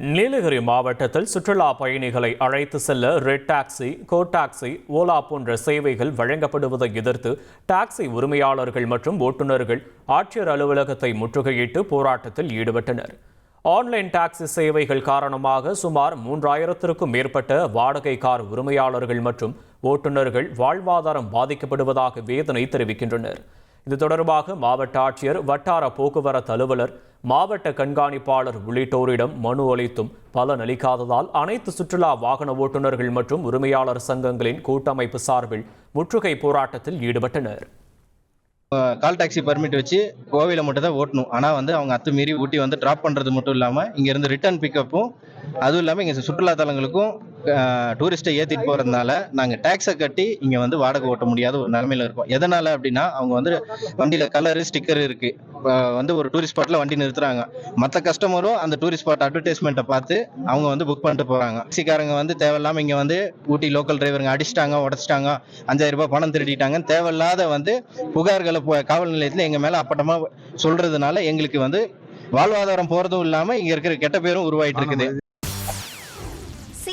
நீலகிரி மாவட்டத்தில் சுற்றுலா பயணிகளை அழைத்து செல்ல red taxi go taxi Ola போன்ற சேவைகள் வழங்கப்படுவதை எதிர்த்து டாக்ஸி உரிமையாளர்கள் மற்றும் ஓட்டுநர்கள் ஆட்சியர் அலுவலகத்தை முற்றுகையிட்டு போராட்டத்தில் ஈடுபட்டனர். ஆன்லைன் டாக்ஸி சேவைகள் காரணமாக சுமார் மூன்றாயிரத்திற்கும் மேற்பட்ட வாடகை கார் உரிமையாளர்கள் மற்றும் ஓட்டுநர்கள் வாழ்வாதாரம் பாதிக்கப்படுவதாக வேதனை தெரிவிக்கின்றனர். இது தொடர்பாக மாவட்ட ஆட்சியர் வட்டார போக்குவரத்து அலுவலர் மாவட்ட கண்காணிப்பாளர் உள்ளிட்டோரிடம் மனு அளித்தும் பலன் அளிக்காததால் அனைத்து சுற்றுலா வாகன ஓட்டுநர்கள் மற்றும் உரிமையாளர் சங்கங்களின் கூட்டமைப்பு சார்பில் முற்றுகை போராட்டத்தில் ஈடுபட்டனர். கால் டாக்ஸி பர்மிட் வச்சு கோவையில் மட்டும் தான் ஓட்டணும். ஆனால் வந்து அவங்க அத்துமீறி ஊட்டி வந்து ட்ராப் பண்ணுறது மட்டும் இல்லாமல் இங்கேருந்து ரிட்டர்ன் பிக்கப்பும் அதுவும் இல்லாமல் இங்கே சுற்றுலாத்தலங்களுக்கும் டூரிஸ்ட்டை ஏற்றிட்டு போகிறதுனால நாங்கள் டேக்ஸை கட்டி இங்கே வந்து வாடகை ஓட்ட முடியாத ஒரு நிலமையில இருக்கோம். எதனால் அப்படின்னா அவங்க வந்து வண்டியில் கலரு ஸ்டிக்கர் இருக்குது இப்போ வந்து ஒரு டூரிஸ்ட் ஸ்பாட்டில் வண்டி நிறுத்துறாங்க. மற்ற கஸ்டமரும் அந்த டூரிஸ்ட் ஸ்பாட் அட்வர்டைஸ்மெண்ட்டை பார்த்து அவங்க வந்து புக் பண்ணிட்டு போகிறாங்க டாக்ஸிக்காரங்க வந்து தேவையில்லாமல் இங்கே வந்து ஊட்டி லோக்கல் டிரைவருங்க அடிச்சிட்டாங்க உடச்சிட்டாங்க அஞ்சாயிரம் ரூபாய் பணம் திருடிட்டாங்க தேவையில்லாத வந்து புகார்களை போ- காவல் நிலையத்தில் எங்கள் மேலே அப்பட்டமாக சொல்கிறதுனால எங்களுக்கு வந்து வாழ்வாதாரம் போகிறதும் இல்லாமல் இங்கே இருக்கிற கெட்ட பேரும் உருவாயிட்டு இருக்குது.